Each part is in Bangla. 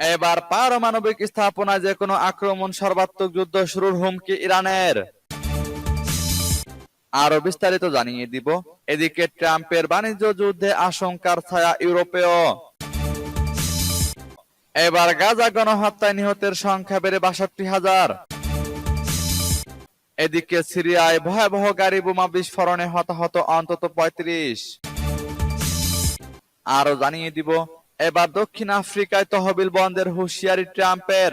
এবার পারমাণবিক স্থাপনায় যে কোনো আক্রমণ সর্বাত্মক যুদ্ধ শুরুর হুমকি ইরানের। আরও বিস্তারিত জানিয়ে দিব। এদিকে ট্রাম্পের বাণিজ্য যুদ্ধে আশঙ্কার ছায়া ইউরোপেও। এবার গাজা গণহত্যায় নিহতের সংখ্যা বেড়ে বাষট্টি হাজার। এদিকে সিরিয়ায় ভয়াবহ গাড়ি বোমা বিস্ফোরণে হতাহত অন্তত পঁয়ত্রিশ। আরও জানিয়ে দিব এবার দক্ষিণ আফ্রিকায় তহবিল বন্ধের হুঁশিয়ারি ট্রাম্পের।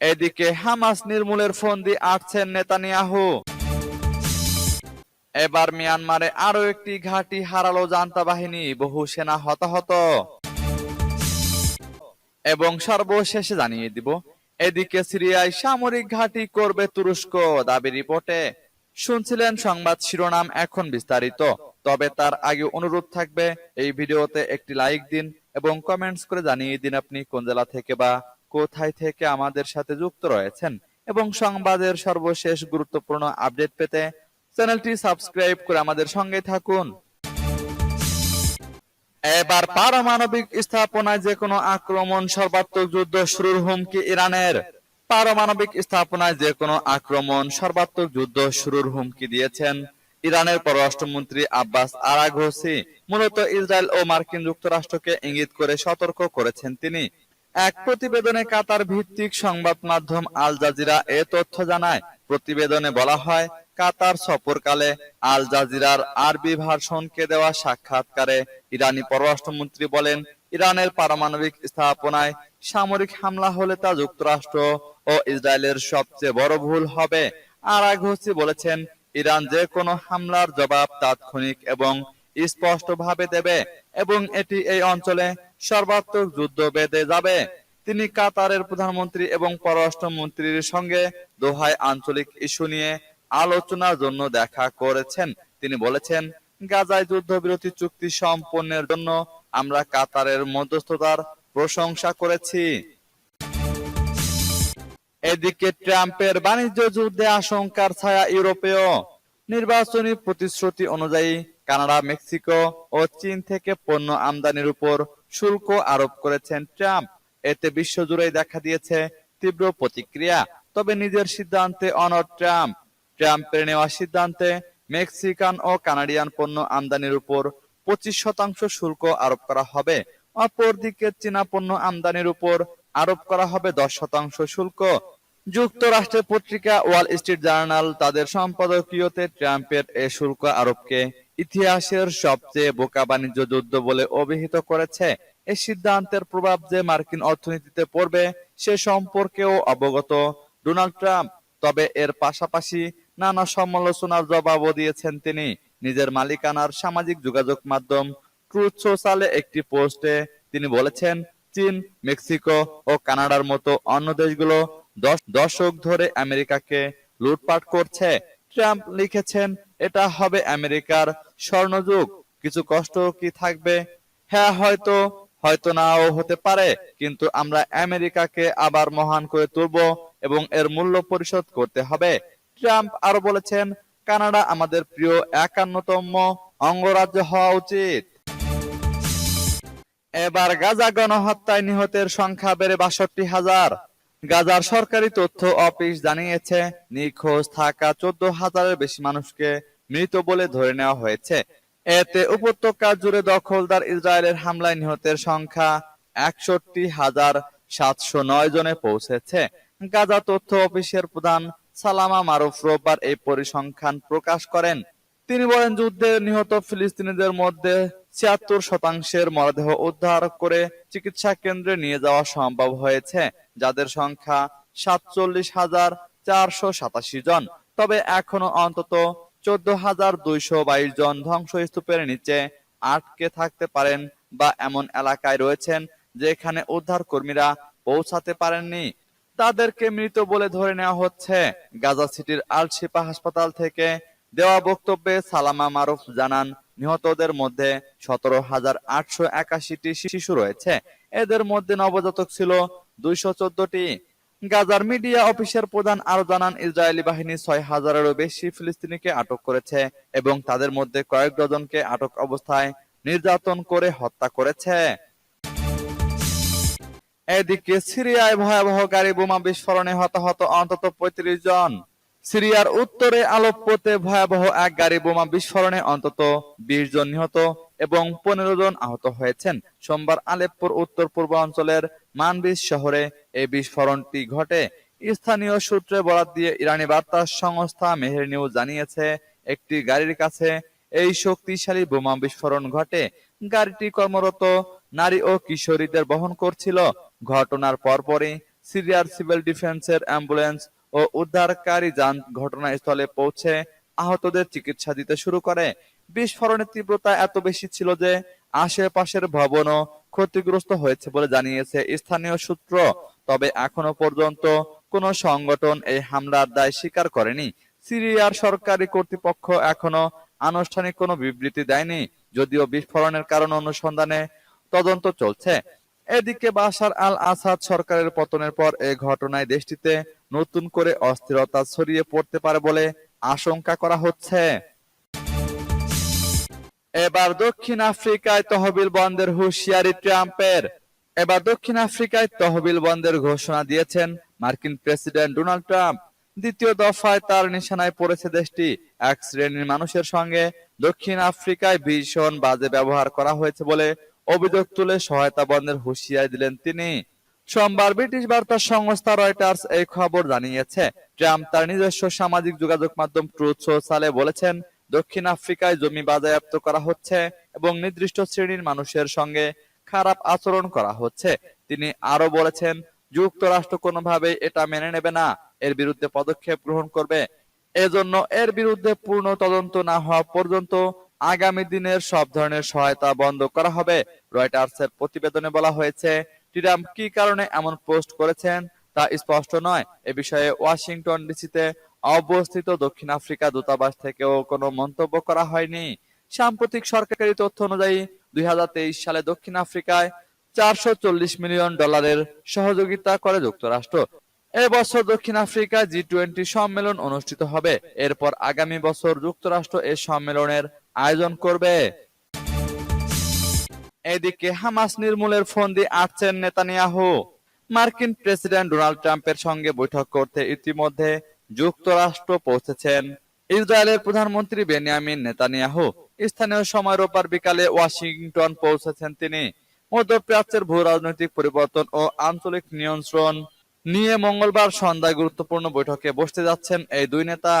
এদিকে হামাস নির্মূলের ফন্দি আটছেন নেতানিয়াহু। এবার মিয়ানমারে আরও একটি ঘাঁটি হারালো জান্তা বাহিনী বহু সেনা হতাহত। এবং সর্বশেষে জানিয়ে দিব, এদিকে সিরিয়ায় সামরিক ঘাঁটি করবে তুরস্ক, দাবি রিপোর্টে। শুনছিলেন সংবাদ শিরোনাম এখন বিস্তারিত। তবে তার আগে অনুরোধ থাকবে, এই ভিডিওতে একটি লাইক দিন এবং কমেন্টস করে জানিয়ে দিন আপনি কোন জেলা থেকে বা কোথায় থেকে আমাদের সাথে যুক্ত রয়েছেন। এবং সংবাদের সর্বশেষ গুরুত্বপূর্ণ আপডেট পেতে চ্যানেলটি সাবস্ক্রাইব করে আমাদের সঙ্গে থাকুন। এবার পারমাণবিক স্থাপনায় যে কোনো আক্রমণ সর্বাত্মক যুদ্ধ শুরুর হুমকি ইরানের। পারমাণবিক স্থাপনায় যে কোনো আক্রমণ সর্বাত্মক যুদ্ধ শুরুর হুমকি দিয়েছেন ইরানের পররাষ্ট্রমন্ত্রী আব্বাস আরাঘোসি মূলত ইসরায়েল ও মার্কিন যুক্তরাষ্ট্রকে ইঙ্গিত করে সতর্ক করেছেন তিনি। এক প্রতিবেদনে কাতার ভিত্তিক সংবাদ মাধ্যম আল জাজিরা এ তথ্য জানায়, প্রতিবেদনে বলা হয়, কাতার সফরকালে আল জাজিরার আরবি ভার্সনকে দেওয়া সাক্ষাৎকারে ইরানি পররাষ্ট্রমন্ত্রী বলেন, ইরানের পারমাণবিক স্থাপনায় সামরিক হামলা হলে তা যুক্তরাষ্ট্র ও ইসরায়েলের সবচেয়ে বড় ভুল হবে। আরাঘোসি বলেছেন ইরান যে কোনো হামলার জবাব তাৎক্ষণিক এবং স্পষ্টভাবে দেবে এবং এটি এই অঞ্চলে সর্বাত্মক যুদ্ধ বেঁধে যাবে। তিনি কাতারের প্রধানমন্ত্রী এবং পররাষ্ট্রমন্ত্রীর সঙ্গে দোহায় আঞ্চলিক ইস্যু নিয়ে আলোচনার জন্য দেখা করেছেন। তিনি বলেছেন, গাজায় যুদ্ধবিরতি চুক্তি সম্পন্নের জন্য আমরা কাতারের মধ্যস্থতার প্রশংসা করেছি। এদিকে ট্রাম্পের বাণিজ্য যুদ্ধে আশঙ্কার ছায়া ইউরোপেও নির্বাচনী প্রতিশ্রুতি অনুযায়ী কানাডা, মেক্সিকো ও চীন থেকে পণ্য আমদানির উপর শুল্ক আরোপ করেছেন ট্রাম্প। এতে বিশ্বজুড়েই দেখা দিয়েছে তীব্র প্রতিক্রিয়া। তবে নিজের সিদ্ধান্তে অনর ট্রাম্প। ট্রাম্পের নেওয়া সিদ্ধান্তে মেক্সিকান ও কানাডিয়ান পণ্য আমদানির উপর পঁচিশ শতাংশ শুল্ক আরোপ করা হবে। অপরদিকে চীনা পণ্য আমদানির উপর আরোপ করা হবে দশ শতাংশ শুল্ক। যুক্তরাষ্ট্রের পত্রিকা ওয়াল স্ট্রিট জার্নাল তাদের সম্পাদকীয়তে ট্রাম্পের এ শুল্ক আরোপকে ইতিহাসের সবচেয়ে বোকা বাণিজ্য যুদ্ধ বলে অভিহিত করেছে। এই সিদ্ধান্তের প্রভাব যে মার্কিন অর্থনীতিতে পড়বে, সে সম্পর্কেও অবগত ডোনাল্ড ট্রাম্প। তবে এর পাশাপাশি নানা সমালোচনার জবাবও দিয়েছেন তিনি। নিজের মালিকানার সামাজিক যোগাযোগ মাধ্যম ট্রুথ সোশ্যালে একটি পোস্টে তিনি বলেছেন চীন, মেক্সিকো ও কানাডার মতো অন্য দেশগুলো দশ দশক ধরে আমেরিকাকে লুটপাট করছে। ট্রাম্প লিখেছেন, এটা হবে আমেরিকার স্বর্ণযুগ। কিছু কষ্ট কি থাকবে? হ্যাঁ হয়তো হয়তো নাও হতে পারে, কিন্তু আমরা আমেরিকাকে আবার মহান করে তুলব এবং এর মূল্য পরিশোধ করতে হবে। ট্রাম্প আরও বলেছেন, কানাডা আমাদের প্রিয় একান্নতম অঙ্গরাজ্য হওয়া উচিত। এবার গাজা গণহত্যায় নিহতের সংখ্যা বেড়ে বাষট্টি হাজার। গাজার সরকারি তথ্য অফিস জানিয়েছে, নিখোঁজ থাকা চোদ্দ হাজারের বেশি মানুষকে মৃত বলে ধরে নেওয়া হয়েছে। এতে উপত্যকা জুড়ে দখলদার ইসরায়েলের হামলায় নিহতের সংখ্যা একষট্টি হাজার সাতশো নয় জনে পৌঁছেছে। গাজা তথ্য অফিসের প্রধান সালামা মারুফ রোববার এই পরিসংখ্যান প্রকাশ করেন। তিনি বলেন, যুদ্ধে নিহত ফিলিস্তিনিদের মধ্যে ছিয়াত্তর শতাংশের মরদেহ উদ্ধার করে চিকিৎসা কেন্দ্রে নিয়ে যাওয়া সম্ভব হয়েছে, যাদের সংখ্যা সাতচল্লিশ হাজার চারশো সাতাশি জন। তবে এখনও অন্তত চোদ্দ হাজার দুইশো বাইশ জন ধ্বংসস্তূপের নিচে আটকে থাকতে পারেন বা এমন এলাকায় রয়েছেন যেখানে উদ্ধার কর্মীরা পৌঁছাতে পারেননি। তাদেরকে মৃত বলে ধরে নেওয়া হচ্ছে। গাজা সিটির আল শিফা হাসপাতাল থেকে দেওয়া বক্তব্যে সালামা মারুফ জানান নিহতদের মধ্যে সতেরো হাজার আটশো একাশিটি শিশু রয়েছে। এদের মধ্যে নবজাতক ছিল দুইশো চোদ্দটি। গাজার মিডিয়া অফিসের প্রধান আরও জানান ইসরায়েলি বাহিনী ছয় হাজারেরও বেশি ফিলিস্তিনিকে আটক করেছে এবং তাদের মধ্যে কয়েক ডজনকে আটক অবস্থায় নির্যাতন করে হত্যা করেছে। এদিকে সিরিয়ায় ভয়াবহ গাড়ি বোমা বিস্ফোরণে হতাহত অন্তত পঁয়ত্রিশ জন। সিরিয়ার উত্তরে আলোপ্পোতে ভয়াবহ এক গাড়ি বোমা বিস্ফোরণে অন্তত বিশ জন নিহত এবং পনেরো জন আহত হয়েছেন। সোমবার আলেপ্পোর উত্তর পূর্ব অঞ্চলের মানবিজ শহরে এই বিস্ফোরণটি ঘটে। স্থানীয় সূত্রে বরাত দিয়ে ইরানি বার্তা সংস্থা মেহের নিউজ জানিয়েছে, একটি গাড়ির কাছে এই শক্তিশালী বোমা বিস্ফোরণ ঘটে। গাড়িটি কর্মরত নারী ও কিশোরীদের বহন করছিল। ঘটনার পরপরই সিরিয়ার সিভিল ডিফেন্সের অ্যাম্বুলেন্স ও উদ্ধারকারী যান ঘটনাস্থলে পৌঁছে আহতদের চিকিৎসা দিতে শুরু করে। বিস্ফোরণের তীব্রতা এত বেশি ছিল যে আশেপাশের ভবনও ক্ষতিগ্রস্ত হয়েছে বলে জানিয়েছে স্থানীয় সূত্র। তবে এখনও পর্যন্ত কোনো সংগঠন এই হামলার দায় স্বীকার করেনি। সিরিয়ার সরকারি কর্তৃপক্ষ এখনও আনুষ্ঠানিক কোনো বিবৃতি দেয়নি, যদিও বিস্ফোরণের কারণ অনুসন্ধানে তদন্ত চলছে। এদিকে বাশার আল আসাদ সরকারের পতনের পর এই ঘটনায় দেশটিতে নতুন করে অস্থিরতা ছড়িয়ে পড়তে পারে বলে আশঙ্কা করা হচ্ছে। এবার দক্ষিণ আফ্রিকায় তহবিল বন্ধের হুঁশিয়ারি ট্রাম্পের। এবার দক্ষিণ আফ্রিকায় তহবিল বন্ধের ঘোষণা দিয়েছেন মার্কিন প্রেসিডেন্ট ডোনাল্ড ট্রাম্প। দ্বিতীয় দফায় তার নিশানায় পড়েছে দেশটি। এক শ্রেণির মানুষের সঙ্গে দক্ষিণ আফ্রিকায় ভীষণ বাজে ব্যবহার করা হয়েছে বলে অভিযোগ তুলে সহায়তা বন্ধের হুঁশিয়ারি দিলেন তিনি। সোমবার ব্রিটিশ বার্তা সংস্থা রয়টার্স এই খবর জানিয়েছে। ট্রাম্প তার নিজস্ব সামাজিক যোগাযোগ মাধ্যম ট্রুথ সোশ্যালে বলেছেন, দক্ষিণ আফ্রিকায় জমি বাজেয়াপ্ত করা হচ্ছে এবং নির্দিষ্ট শ্রেণির মানুষের সঙ্গে খারাপ আচরণ করা হচ্ছে। তিনি আরও বলেছেন, যুক্তরাষ্ট্র কোনোভাবেই এটা মেনে নেবে না। এর বিরুদ্ধে পদক্ষেপ গ্রহণ করবে। এজন্য এর বিরুদ্ধে পূর্ণ তদন্ত না হওয়া পর্যন্ত আগামী দিনের সব ধরনের সহায়তা বন্ধ করা হবে। রয়টার্সের প্রতিবেদনে বলা হয়েছে ট্রাম্প কি কারণে এমন পোস্ট করেছেন তা স্পষ্ট নয়। এ বিষয়ে ওয়াশিংটন ডিসিতে অবস্থিত দক্ষিণ আফ্রিকা দূতাবাস থেকেও কোনো মন্তব্য করা হয়নি। সাম্প্রতিক সরকারি তথ্য অনুযায়ী দুই সালে দক্ষিণ আফ্রিকায় চারশো চল্লিশ মিলিয়ন ডলারের সহযোগিতা করে যুক্তরাষ্ট্র। এবছর দক্ষিণ আফ্রিকা জি টোয়েন্টি সম্মেলন অনুষ্ঠিত হবে। এরপর আগামী বছর যুক্তরাষ্ট্র এ সম্মেলনের আয়োজন করবে। এদিকে হামাস নির্মূলের ফন্দি আটছেন নেতানিয়াহু। মার্কিন প্রেসিডেন্ট ডোনাল্ড ট্রাম্পের সঙ্গে বৈঠক করতে ইতিমধ্যে যুক্তরাষ্ট্র পৌঁছেছেন ইসরায়েলের প্রধানমন্ত্রী বেনিয়ামিন নেতানিয়াহু। স্থানীয় সময় রোববার বিকালে ওয়াশিংটন পৌঁছেছেন তিনি। মধ্যপ্রাচ্যের ভূ রাজনৈতিক পরিবর্তন ও আঞ্চলিক নিয়ন্ত্রণ নিয়ে মঙ্গলবার সন্ধ্যায় গুরুত্বপূর্ণ বৈঠকে বসতে যাচ্ছেন এই দুই নেতা।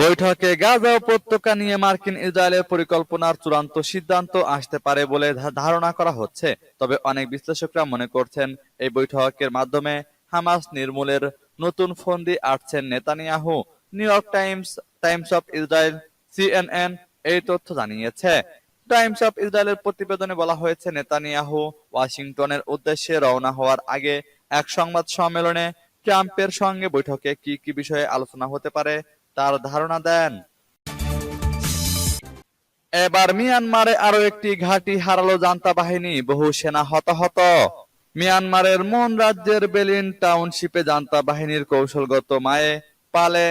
বৈঠকে গাজা উপত্যকা নিয়ে মার্কিন ইসরায়েলের পরিকল্পনার চূড়ান্ত সিদ্ধান্ত আসতে পারে বলে ধারণা করা হচ্ছে। তবে অনেক বিশ্লেষকরা মনে করছেন, এই বৈঠকের মাধ্যমে হামাস নির্মূলের নতুন ফন্দি আটছেন Netanyahu. New York Times Times of Israel, CNN এই তথ্য জানিয়েছে। টাইমস অফ ইসরায়েলের প্রতিবেদনে বলা হয়েছে, নেতানিয়াহু ওয়াশিংটনের উদ্দেশ্যে রওনা হওয়ার আগে এক সংবাদ সম্মেলনে ট্রাম্পের সঙ্গে বৈঠকে কি কি বিষয়ে আলোচনা হতে পারে তার ধারণা দেন। এবার মিয়ানমারে আরও একটি ঘাঁটি হারালো জান্তা বাহিনী, বহু সেনা হতাহত। মিয়ানমারের মন রাজ্যের বেলিন টাউনশিপে জান্তা বাহিনীর কৌশলগত মায়ে পালে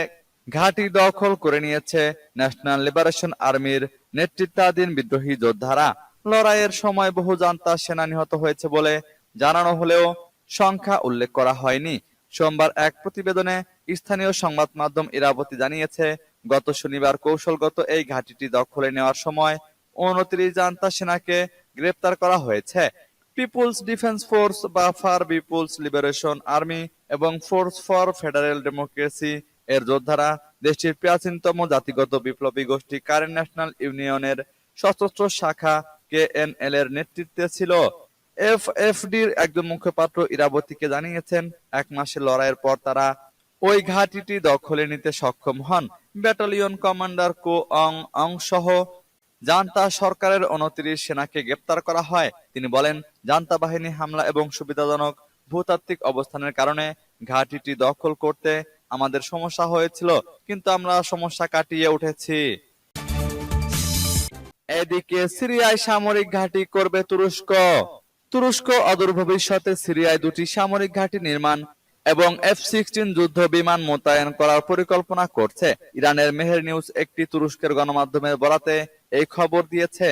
ঘাঁটি দখল করে নিয়েছে ন্যাশনাল লিবারেশন আর্মির নেতৃত্বাধীন বিদ্রোহী যোদ্ধারা। লড়াইয়ের সময় বহু জান্তা সেনা নিহত হয়েছে বলে জানানো হলেও সংখ্যা উল্লেখ করা হয়নি। সোমবার এক প্রতিবেদনে স্থানীয় সংবাদ মাধ্যম ইরাবতী জানিয়েছে, গত শনিবার কৌশলগত এই ঘাঁটিটি দখলে নেওয়ার সময় উনত্রিশ জান্তা সেনাকে গ্রেপ্তার করা হয়েছে। পিপুলস ডিফেন্স ফোর্স বা ফার পিপুলস লিবারেশন আর্মি এবং ফোর্স ফর ফেডারেল ডেমোক্রেসি এর যোদ্ধারা দেশটির প্রাচীনতম জাতিগত বিপ্লবী গোষ্ঠী কারেন্ট ন্যাশনাল ইউনিয়নের সশস্ত্র শাখা কে কেএনএল এর নেতৃত্বে ছিল। এফএফডির একজন মুখপাত্র ইরাবতীকে জানিয়েছেন, এক মাসের লড়াইয়ের পর তারা ওই ঘাঁটিটি দখলে নিতে সক্ষম হন। ব্যাটালিয়ন কমান্ডার কো অং অং সহ জান্তা সরকারের উনত্রিশ সেনাকে গ্রেপ্তার করা হয়। তিনি বলেন, জান্তা বাহিনী হামলা এবং সুবিধাজনক ভূতাত্ত্বিক অবস্থানের কারণে ঘাঁটিটি দখল করতে আমাদের সমস্যা হয়েছিল, কিন্তু আমরা সমস্যা কাটিয়ে উঠেছি। এদিকে সিরিয়ায় সামরিক ঘাঁটি করবে তুরস্ক। তুরস্ক অদূর ভবিষ্যতে সিরিয়ায় দুটি সামরিক ঘাঁটি নির্মাণ এবং এফ সিক্সটিন যুদ্ধ বিমান মোতায়েন করার পরিকল্পনা করছে। ইরানের মেহের নিউজ একটি তুরস্কের গণমাধ্যমের বরাতে এই খবর দিয়েছে।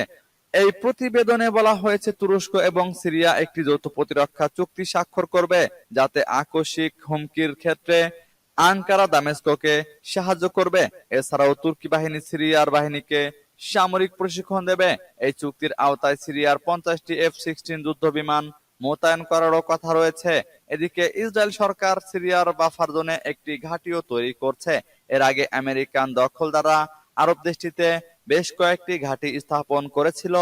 এই প্রতিবেদনে বলা হয়েছে, তুরস্ক এবং সিরিয়া একটি যৌথ প্রতিরক্ষা চুক্তি স্বাক্ষর করবে, যাতে আকস্মিক হুমকির ক্ষেত্রে আঙ্কারা, দামেস্কোকে সাহায্য করবে। এছাড়াও তুর্কি বাহিনী সিরিয়ার বাহিনীকে সামরিক প্রশিক্ষণ দেবে। এই চুক্তির আওতায় সিরিয়ার পঞ্চাশটি এফ সিক্সটিন যুদ্ধ বিমান মোতায়েন করারও কথা রয়েছে। এদিকে ইসরায়েল সরকার সিরিয়ার বাফার জোনে একটি ঘাঁটিও তৈরি করছে। এর আগে আমেরিকান দখলদাররা আরব দেশটিতে বেশ কয়েকটি ঘাঁটি স্থাপন করেছিল।